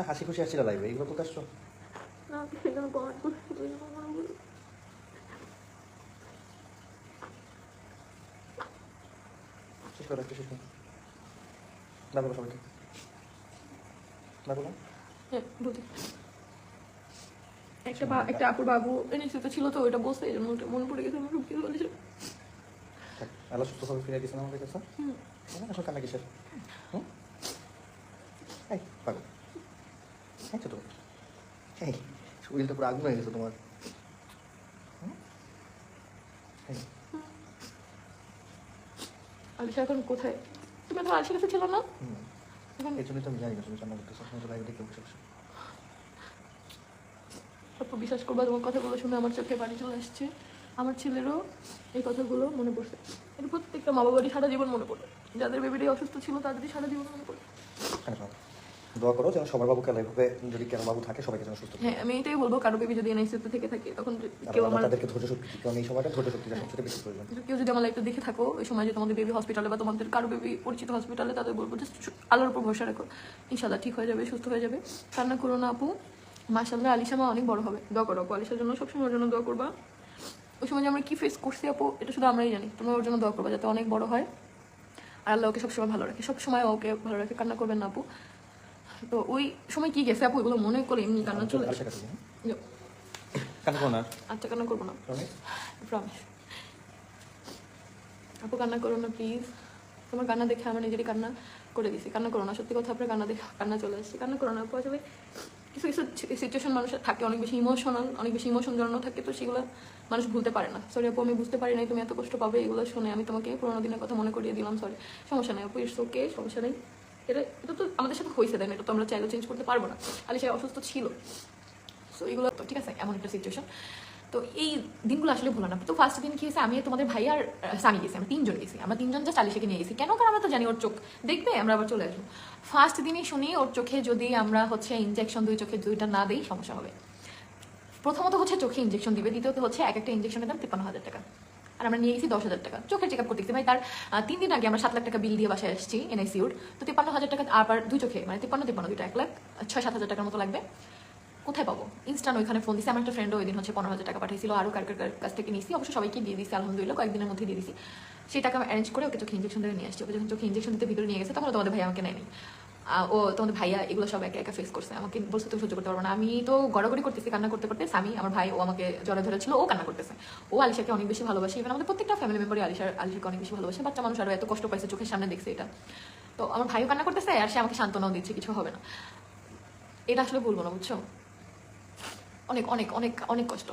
হ্যাঁ হাসি খুশি আসছিল লাইভে এইগুলো তো আসছো? শেষ করো একটু শেষ করো। না বলো সবাইকে। না বলো। হ্যাঁ বলছি একটা বা একটা আপুর বাবু এনেছে ছিল তো ওইটা বসে মনে পড়ে গেছে আমার কিছু বলেছে। ফিরে গেছেন আমাদের কাছে। হুম। আসল কান্না কিসের? হুম? এই পাগল। এই ছোটো। এই শরীরটা পুরো আগুন হয়ে গেছে তোমার। আলিশা এখন কোথায়? তুমি এখন আলিশার কাছে ছিল না? এই জন্যই তো আমি জানি না তুমি কান্না করতেছো। তুমি তো লাইভে দেখে বসে বসে। আপু বিশ্বাস করবা তোমার কথাগুলো শুনে আমার চোখে পানি চলে আসছে। আমার ছেলেরও এই কথাগুলো মনে পড়ছে। এটা প্রত্যেকটা মা বাবারই সারা জীবন মনে পড়ে যাদের বেবিটাই অসুস্থ ছিল তাদেরই সারা জীবন মনে পড়ে হ্যাঁ দোয়া করো যেন সবার বাবু খেলা এভাবে যদি কেন বাবু থাকে সবাইকে যেন সুস্থ হ্যাঁ আমি এটাই বলব কারও বেবি যদি এনআইসিউতে থেকে থাকে তখন কেউ আমার তাদেরকে ধৈর্য শক্তি কারণ এই সময়টা ধৈর্য সবচেয়ে বেশি প্রয়োজন। কেউ যদি আমার লাইফটা দেখে থাকো ওই সময় যে তোমাদের বেবি হসপিটালে বা তোমাদের কারও বেবি পরিচিত হসপিটালে তাদের বলব যে আল্লাহর উপর ভরসা রাখো। ঠিক হয়ে যাবে সুস্থ হয়ে যাবে। কান্না করো না আপু। মাসাল্লাহ আলিশা মা অনেক বড় হবে। দোয়া করো আপু আলিশার জন্য সবসময় ওর জন্য দোয়া করবা। ওই সময় যে আমরা কি ফেস করছি আপু এটা শুধু আমরাই জানি। তোমরা ওর জন্য দোয়া করবা যাতে অনেক বড় হয়। আর আল্লাহ ওকে সবসময় ভালো রাখে। সবসময় ওকে ভালো রাখে। কান্না করবেন না আপু। তো ওই সময় কি গেছে আপু? এগুলো মনে করে এমনি কান্না চলে আসে হ্যাঁ কান্না আচ্ছা কান্না করব না। প্রমিস আপু কান্না করো না প্লিজ তোমার কান্না দেখে আমার নিজেরই কান্না করে দিছি কান্না করো না। সত্যি কথা আপনার কান্না দেখে কান্না চলে আসছে। কান্না করো না আপু। আসলে কিছু কিছু সিচুয়েশন মানুষের থাকে অনেক বেশি ইমোশনাল অনেক বেশি ইমোশন জড়ানো থাকে তো সেগুলো মানুষ ভুলতে পারে না। সরি আপু আমি বুঝতে পারি নাই তুমি এত কষ্ট পাবে এগুলো শুনে। আমি তোমাকে পুরোনো দিনের কথা মনে করিয়ে দিলাম সরি সমস্যা নেই আপু ইটস ওকে সমস্যা নেই। এটা এটা তো আমাদের সাথে হয়েছে দেন এটা তো আমরা চাইলেও চেঞ্জ করতে পারব না। আলি সে অসুস্থ ছিল। সো এগুলো, তো ঠিক আছে, এমন একটা সিচুয়েশন তো এই দিনগুলো আসলে ভুলো না। তো ফার্স্ট দিন কি হয়েছে, আমি তোমাদের ভাই আর সামি গেছি, আমরা তিনজন গেছি। আমরা তিনজন জাস্ট আলিশাকে নিয়ে গেছি। কেন? কারণ আমরা তো জানি ওর চোখ দেখবে, আমরা আবার চলে আসব। ফার্স্ট দিনই শুনি ওর চোখে যদি আমরা হচ্ছে ইনজেকশন দুই চোখে দুইটা না দিই, সমস্যা হবে। প্রথমত হচ্ছে চোখে ইনজেকশন দিবে, দ্বিতীয়ত হচ্ছে এক একটা ইনজেকশনের দাম তিপ্পান্ন হাজার টাকা। আর আমরা নিয়ে গেছি দশ হাজার টাকা। চোখের চেক আপ করতে গেছি। ভাই তার তিন দিন আগে আমরা সাত লাখ টাকা বিল দিয়ে বাসায় আসছি এনআইসিউর তো তিপ্পান্ন হাজার টাকা আবার দুই চোখে মানে তিপ্পান্ন তিপ্পান্ন, দুইটা এক লাখ ছয়, সাত হাজার টাকার মতো লাগবে। কোথায় পাবো? ইনস্টান ওইখানে ফোন দিছি। আমার একটা ফ্রেন্ডও ওই দিন হচ্ছে পনেরো হাজার টাকা পাঠিয়েছিল আরও কার কার কাছ থেকে নিয়েছি। অবশ্য সবাইকে দিয়ে দিয়েছি, আলহামদুলিল্লাহ, কয়েকদিনের মধ্যে দিয়ে দিয়েছি। সেই টাকা অ্যারেঞ্জ করে ওকে চোখে ইঞ্জেকশন দিয়ে নিয়ে আসছি। ওকে যখন চোখে ইঞ্জেকশন দিতে ভিতরে নিয়ে গেছে, তখন তোমাদের ভাই আমাকে নেয়নি। ও তোমাদের ভাইয়া এগুলো সব একা একা ফেস করছে। আমাকে বলছে, তুমি সহ্য করতে পারব না। আমি তো গড়াগড়ি করতেছি, কান্না করতে করতে। স্বামী, আমার ভাই, ও আমাকে জড়ে ধরেছিল, ও কান্না করতেছে। ও আলিশাকে অনেক বেশি ভালোবাসে। এবার আমাদের প্রত্যেকটা ফ্যামিলি মেম্বারই আলিশার, আলিশাকে অনেক বেশি ভালোবাসে। বাচ্চা মানুষ আরও এত কষ্ট পাইছে, চোখের সামনে দেখছে এটা। তো আমার ভাইও কান্না করতেছে, আর সে আমাকে সান্ত্বনাও দিচ্ছে, কিছু হবে না। এটা আসলে বলব না বুঝছ? অনেক অনেক অনেক অনেক কষ্ট।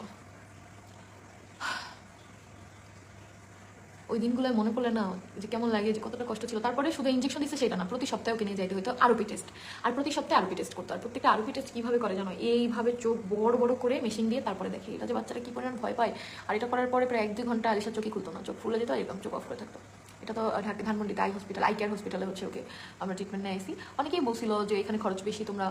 ওই দিনগুলো মনে পড়লে না যে কেমন লাগে, যে কতটা কষ্ট ছিল। তারপরে শুধু ইঞ্জেকশন দিচ্ছে সেটা না, প্রতি সপ্তাহে ওকে নিয়ে যাইতে হতো আরোপি টেস্ট আর প্রতি সপ্তাহে আরোপি টেস্ট করতো। আর প্রত্যেকটা আরোপি টেস্ট কীভাবে করে জানো? এইভাবে চোখ বড় বড় করে মেশিন দিয়ে তারপরে দেখে। এটা যে বাচ্চারা কী পরিমাণ ভয় পায়, আর এটা করার পরে প্রায় এক দুই ঘণ্টা আলিশা চোখে খুলতো না। চোখ ফুলে যেত এরকম চোখ অফ করে থাকতো। এটা তো ঢাকা ধানমন্ডিতে আই হসপিটাল আই কেয়ার হসপিটালে হচ্ছে ওকে আমরা ট্রিটমেন্ট নিয়ে আসি অনেকেই বলছিল যে এখানে খরচ বেশি, তোমরা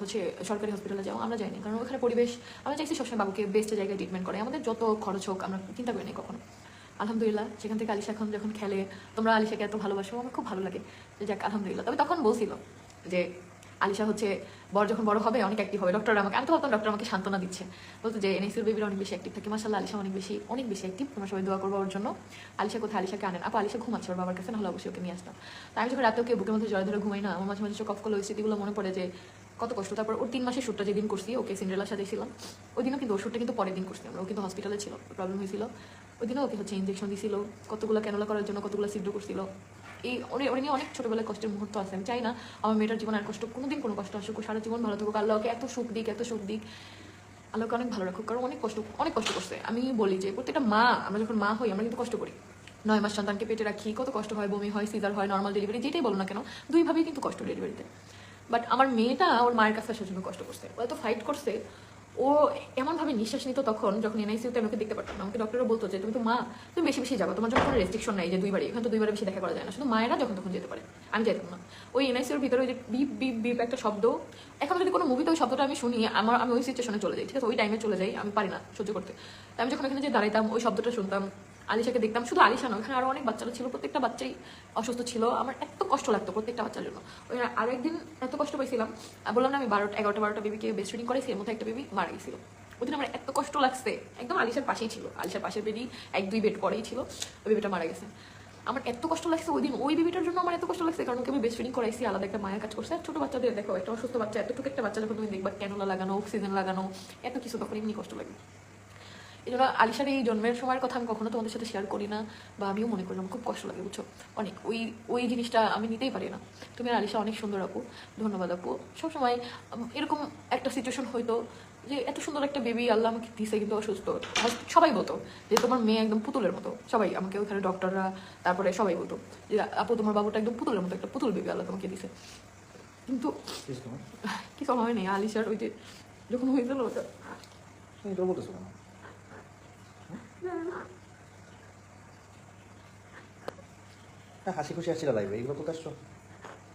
হচ্ছে সরকারি হসপিটালে যাও। আমরা যাইনি। কারণ ওখানে পরিবেশ, আমরা চাইছি সবসময় বাবুকে বেস্ট জায়গায় ট্রিটমেন্ট করে। আমাদের যত খরচ হোক, আমরা চিন্তা করিনি কখনো। আলহামদুলিল্লাহ সেখান থেকে আলিশা এখন যখন খেলে, তোমরা আলিশাকে এত ভালোবাসো, আমার খুব ভালো লাগে। যে যাক, আলহামদুলিল্লাহ। তবে তখন বলছিল যে, আলিশা হচ্ছে বড় যখন বড় হবে, অনেক অ্যাক্টিভ হবে। ডক্টর আমাকে, আমি তো ভাবতাম ডক্টর আমাকে সান্ত্বনা দিচ্ছে। বলতো যে এনএসির বেবির অনেক বেশি অ্যাক্টিভ থাকে। মাসাল্লাহ আলিশা অনেক বেশি অনেক বেশি অ্যাক্টিভ তোমরা সবাই দোয়া করব ওর জন্য। আলিশা কোথায়? আলিশাকে আনেন। আপু, আলিশা ঘুমাচ্ছে ওর বাবার কাছে, নাহলে অবশ্যই ওকে নিয়ে আসতাম। তাই আমি যখন রাতে ওকে বুকের মধ্যে জয় ধরে ঘুমাই না, আমার মাঝে মাঝে চোখ অফ করলে ওই স্মৃতিগুলো মনে পড়ে যে, কত কষ্ট। তারপর ওর তিন মাসের শ্যুটটা যেদিন করছি, ওকে সিন্ড্রেলার সাথে ছিলাম। ওই দিনও কিন্তু ওর কিন্তু পরের দিন করছি আমরা। ও কিন্তু হসপিটালে ছিল প্রবলেম হয়েছিল। ওই দিনও ওকে হচ্ছে ইঞ্জেকশন দিছিল, কতগুলো ক্যানোলা করার জন্য কতগুলো সিদ্ধ করছিল। এই অনেক অনেক অনেক ছোটবেলায় কষ্টের মুহূর্ত আছে, আমি চাই না আমার মেয়েটার জীবনে আর কষ্ট কোনোদিন কোনো কষ্ট আসুক সারা জীবন ভালো থাকুক আল্লাহকে এত সুখ দিক, এত সুখ দিক, আল্লাহকে অনেক ভালো রাখুক, কারণ অনেক কষ্ট অনেক কষ্ট করছে। আমি বলি যে প্রত্যেকটা মা, আমরা যখন মা হই, আমরা কিন্তু কষ্ট করি। নয় মাস সন্তানকে পেটে রাখি, কত কষ্ট হয়, বমি হয়, সিজার হয় নর্মাল ডেলিভারি যেটাই বলো না কেন, দুইভাবেই কিন্তু কষ্ট ডেলিভারিতে বাট আমার মেয়েটা ওর মায়ের কাছে আসার জন্য কষ্ট করছে। ও এত ফাইট করছে ও এমনভাবে নিঃশ্বাস নিত তখন যখন এনআইসিউতে আমি ওকে দেখতে পারতাম আমাকে ডক্টরও বলতো যে, তুমি তো মা, তুমি বেশি বেশি যাব। তোমার যখন কোনো রেস্ট্রিকশন নাই যে দুইবার এখানে তো দুইবারে বেশি দেখা করা যায় না। শুধু মায়েরা যখন তখন যেতে পারে। আমি যাইতাম না। ওই এনআইসিউর ভিতরে ওই যে বিপ বিপ বিপ একটা শব্দ। এখন যদি কোনো মুভিতে ওই শব্দটা আমি শুনি, আমার, আমি ওই সিচুয়েশনে চলে যাই। ঠিক আছে, ওই টাইমে চলে যাই, আমি পারি না সহ্য করতে। আমি যখন এখানে যে দাঁড়াইতাম, ওই শব্দটা শুনতাম। আলিশাকে দেখতাম। শুধু আলিশা নয় ওখানে আরও অনেক বাচ্চারা ছিল। প্রত্যেকটা বাচ্চাই অসুস্থ ছিল। আমার এত কষ্ট লাগতো প্রত্যেকটা বাচ্চার জন্য। ওই আরও একদিন এত কষ্ট পাইছিলাম। বললাম না, আমি বারোটা, এগারোটা, বারোটা বেবিকে বেস্ট ফিডিং করাইছি, এর মধ্যে একটা বেবি মারা গেছিল। ওই দিন আমার এত কষ্ট লাগছে। একদম আলিশার পাশেই ছিল। আলিশার পাশের বেবি এক, দুই বেড পরেই ছিল। ওই বেবিটা মারা গেছে। আমার এত কষ্ট লাগছে ওই দিন। ওই বেবিটার জন্য আমার এত কষ্ট লাগছে। কারণ আমি বেস্ট ফিডিং করাইছি, আলাদা একটা মায়ের কাজ করছে। আর ছোট বাচ্চাদের দেখো, একটা অসুস্থ বাচ্চা, এতটুকু একটা বাচ্চা যখন তুমি দেখবা ক্যানোলা লাগানো অক্সিজেন লাগানো, এত কিছু তখন এমনি কষ্ট লাগে। এই জন্য আলিশার এই জন্মের সময়ের কথা আমি কখনো তোমাদের সাথে শেয়ার করি না বা আমিও মনে করলাম খুব কষ্ট লাগে বুঝছ? অনেক ওই ওই জিনিসটা আমি নিতেই পারি না। তুমি আর আলিশা অনেক সুন্দর আপু ধন্যবাদ আপু। সবসময় এরকম একটা সিচুয়েশন হয়তো যে এত সুন্দর একটা বেবি আল্লাহ আমাকে দিছে কিন্তু অসুস্থ। সবাই বলতো যে তোমার মেয়ে একদম পুতুলের মতো। সবাই আমাকে ওখানে ডক্টররা তারপরে সবাই বলতো যে আপু তোমার বাবুটা একদম পুতুলের মতো একটা পুতুল বেবি আল্লাহ তোমাকে দিছে। কিন্তু কিছু কিছু হয়নি আলিশার ওই যে যখন হয়েছিল ওটা তুমি তো বলতেছো কেন হ্যাঁ হাসি খুশি আসছিল লাইভে এইগুলো তো আসছো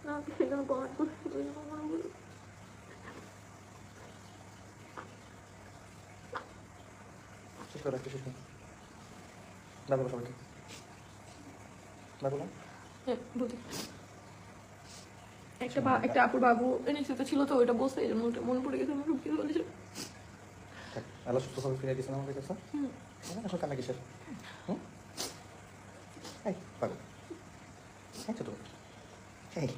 না সেখানে কমেন্ট করে ওই জন্য হলো। শেষ করো একটু শেষ করো না বলো সবাইকে না বলো হ্যাঁ, বলি। একটা বা একটা আপুর বাবু ছিল তো ওইটা বসে মনে পড়ে গেছে সুস্থভাবে ফিরে কাছে হুম। এখন কান্না কিসের? হুম? এই পাগল। এই ছোট এই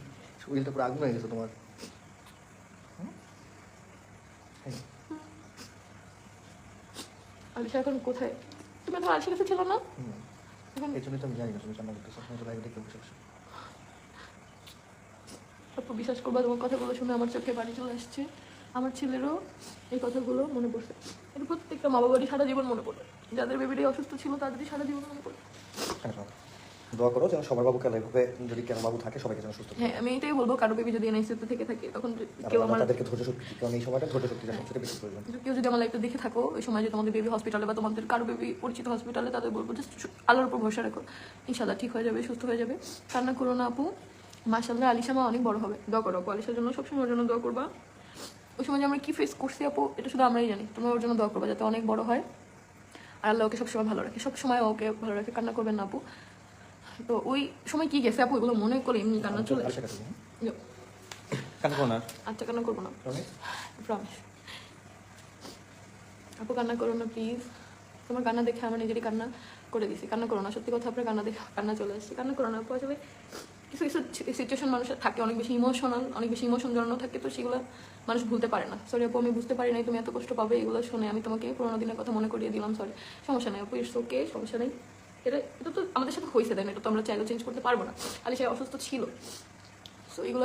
শরীরটা পুরো আগুন হয়ে গেছে তোমার। আলিশা এখন কোথায়? তুমি এখন আলিশার কাছে ছিল না? হুম। এখন এই জন্যই তো আমি জানি না তুমি কান্না করতেছো। আমি তো লাইভে দেখতে বসে বসে। আপু বিশ্বাস করবা তোমার কথাগুলো শুনে আমার চোখে পানি চলে আসছে। আমার ছেলেরও এই কথাগুলো মনে পড়ছে। এটা প্রত্যেকটা মা বাবারই সারা জীবন মনে পড়ে। যাদের বেবিটাই অসুস্থ ছিল তাদেরই সারা জীবন মনে দোয়া করো যেন সবার বাবু কেন এভাবে যদি কেন বাবু থাকে সবাইকে যেন সুস্থ হ্যাঁ আমি এটাই বলব কারও বেবি যদি এনআইসিতে থেকে থাকে তখন কেউ আমার তাদেরকে ধৈর্য শক্তি কারণ এই সময়টা ধৈর্য শক্তিটা সবচেয়ে বেশি প্রয়োজন। কেউ যদি আমার লাইফটা দেখে থাকো ওই সময় যে তোমাদের বেবি হসপিটালে বা তোমাদের কারও বেবি পরিচিত হসপিটালে তাদের বলব যে আল্লাহর উপর ভরসা রাখো। ইনশাল্লাহ ঠিক হয়ে যাবে সুস্থ হয়ে যাবে। কান্না করো না আপু। মাসাল্লাহ আলিশা মা অনেক বড় হবে। দোয়া করো আপু আলিশার জন্য সবসময় ওর জন্য দোয়া করবা। ওই সময় যে আমরা কি ফেস করছি আপু এটা শুধু আমরাই জানি। তোমরা ওর জন্য দোয়া করবা যাতে অনেক বড় হয়। আল্লাহ ওকে সবসময় ভালো রাখে সবসময় ওকে ভালো রাখে কান্না করবেন না আপু। তো ওই সময় কি গেছে আপু? এগুলো মনে করে এমনি কান্না চলে আসে? কান্না করো না। আচ্ছা কান্না করব না? প্রমিস আপু কান্না করো না প্লিজ তোমার কান্না দেখে আমার নিজেরই কান্না করে দিছি। কান্না করো না সত্যি কথা আপনার কান্না দেখে কান্না চলে আসছে। কান্না করো না আপু আসলে কিছু কিছু সিচুয়েশন মানুষের থাকে, অনেক বেশি ইমোশনাল অনেক বেশি ইমোশন জড়ানো থাকে, তো সেগুলো মানুষ ভুলতে পারে না। সরি আপু, আমি বুঝতে পারি নাই তুমি এত কষ্ট পাবে এগুলো শুনে। আমি তোমাকে পুরোনো দিনের কথা মনে করিয়ে দিলাম সরি সমস্যা নেই আপু ইটস ওকে সমস্যা নেই। এটা এটা তো আমাদের সাথে হয়েছে দেন এটা তো আমরা চাইলে চেঞ্জ করতে পারব না। আলি সে অসুস্থ ছিল। সো এগুলো